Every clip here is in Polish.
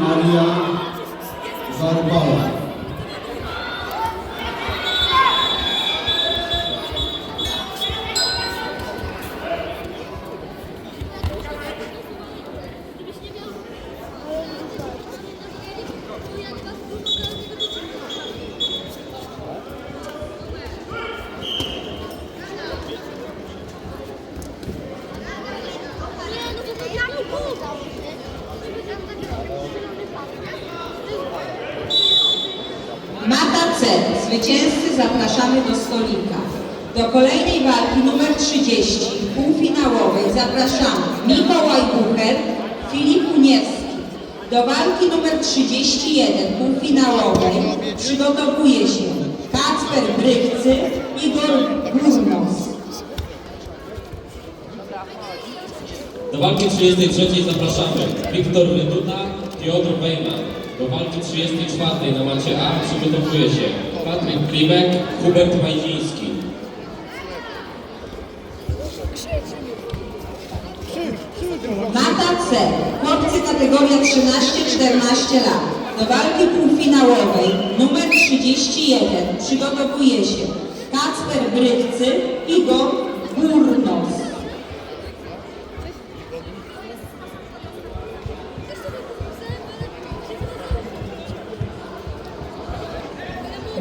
নারিয়া দরবালা Mata C. Zwycięzcy zapraszamy do stolika. Do kolejnej walki numer 30 półfinałowej zapraszamy Mikołaj Bucher, Filip Uniewski. Do walki numer 31 półfinałowej przygotowuje się Kacper Brychcy, Igor Górnos. Do walki 33 zapraszamy Wiktor Wyduta, Piotr Wejman. Do walki 34 na macie A przygotowuje się Patryk Klimek, Hubert Majdziński. Mata C. Chłopcy kategoria 13-14 lat. Do walki półfinałowej numer 31 przygotowuje się Kacper Brychcy, Igor Górnos.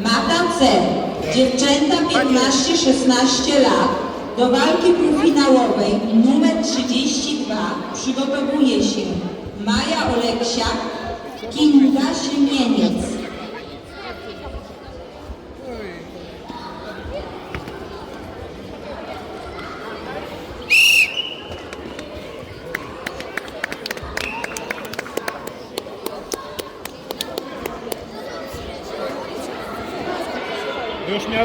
Mata C. Dziewczęta 15-16 lat. Do walki półfinałowej numer 32 przygotowuje się Maja Oleksiak, Kinga Siemieniec. Görüşmeye